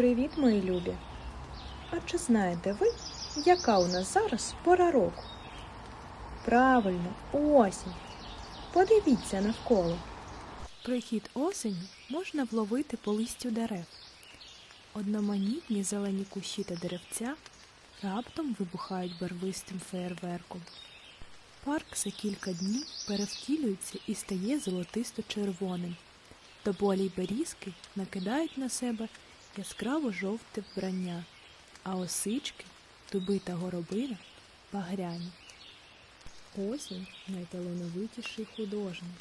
Привіт, мої любі! А чи знаєте ви, яка у нас зараз пора року? Правильно, осінь. Подивіться навколо. Прихід осені можна вловити по листю дерев. Одноманітні зелені кущі та деревця раптом вибухають барвистим феєрверком. Парк за кілька днів перевтілюється і стає золотисто-червоним. Тополі й берізки накидають на себе яскраво жовте вбрання, а осички, дуби та горобина багряні. Осінь найталановитіший художник.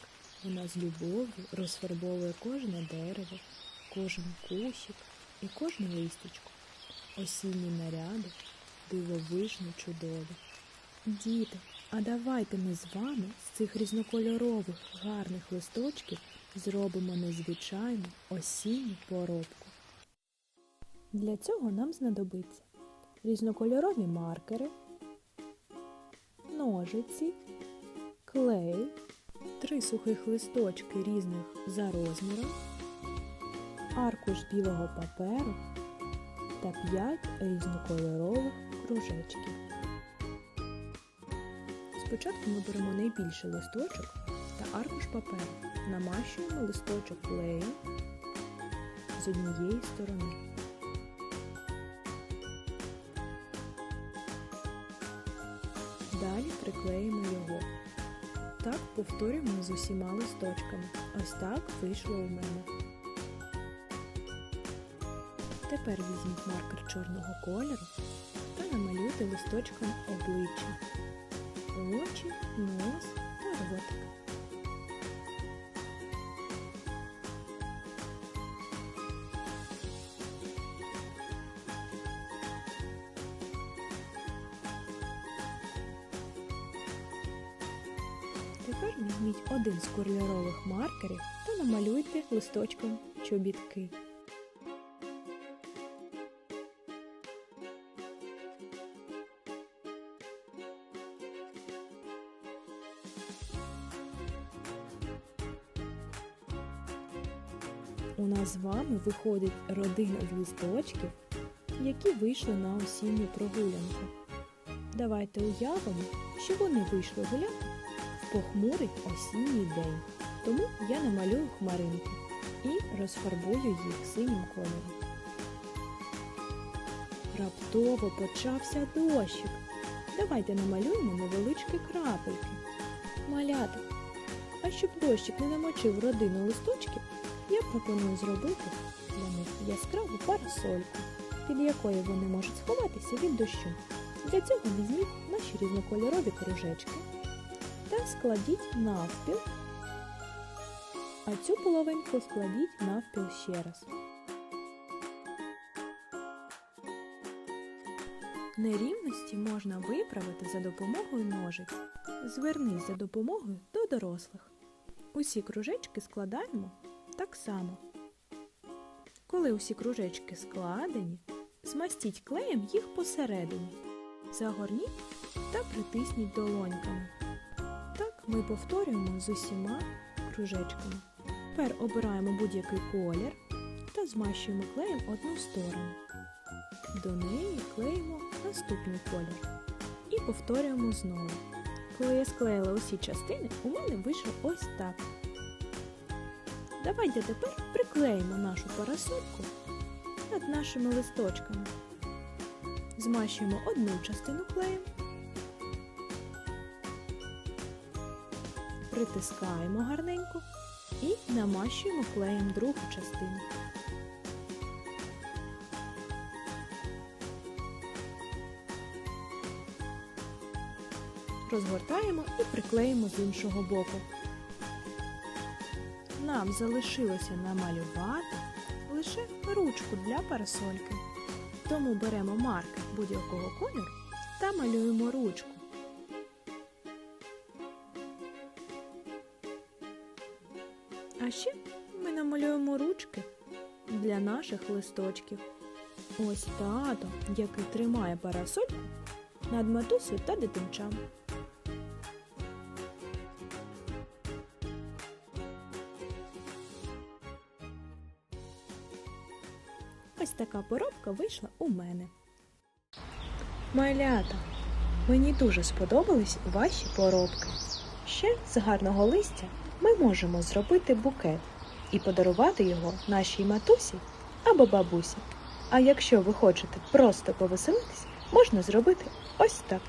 Вона з любов'ю розфарбовує кожне дерево, кожен кущик і кожну листочку. Осінні наряди дивовижно чудові. Діти, а давайте ми з вами з цих різнокольорових гарних листочків зробимо незвичайну осінню поробку. Для цього нам знадобиться різнокольорові маркери, ножиці, клей, три сухих листочки різних за розміром, аркуш білого паперу та 5 різнокольорових кружечків. Спочатку ми беремо найбільший листочок та аркуш паперу, намащуємо листочок клеєм з однієї сторони. Далі приклеїмо його. Так повторюємо з усіма листочками. Ось так вийшло у мене. Тепер візьміть маркер чорного кольору та намалюйте листочком обличчя, очі, нос та ротик. Тепер візьміть один з кольорових маркерів та намалюйте листочком чобітки. У нас з вами виходить родина з листочків, які вийшли на осінню прогулянку. Давайте уявимо, що вони вийшли гуляти похмурий осінній день. Тому я намалюю хмаринки і розфарбую їх синім кольором. Раптово почався дощик. Давайте намалюємо невеличкі крапельки. Малята. А щоб дощик не намочив родину листочків, я пропоную зробити для них яскраву парасольку, під якою вони можуть сховатися від дощу. Для цього візьміть наші різнокольорові кружечки та складіть навпіл, а цю половинку складіть навпіл ще раз. Нерівності можна виправити за допомогою ножиць. Звернись за допомогою до дорослих. Усі кружечки складаємо так само. Коли усі кружечки складені, змастіть клеєм їх посередині. Загорніть та притисніть долоньками. Ми повторюємо з усіма кружечками. Тепер обираємо будь-який колір та змащуємо клеєм одну сторону. До неї клеїмо наступний колір. І повторюємо знову. Коли я склеїла усі частини, у мене вийшло ось так. Давайте тепер приклеїмо нашу парасольку над нашими листочками. Змащуємо одну частину клеєм, притискаємо гарненько і намащуємо клеєм другу частину. Розгортаємо і приклеїмо з іншого боку. Нам залишилося намалювати лише ручку для парасольки. Тому беремо маркер будь-якого кольору та малюємо ручку. А ми намалюємо ручки для наших листочків. Ось тато, який тримає парасольку над матусею та дитинчам. Ось така поробка вийшла у мене. Малята, мені дуже сподобались ваші поробки. Ще з гарного листя ми можемо зробити букет і подарувати його нашій матусі або бабусі. А якщо ви хочете просто повеселитись, можна зробити ось так.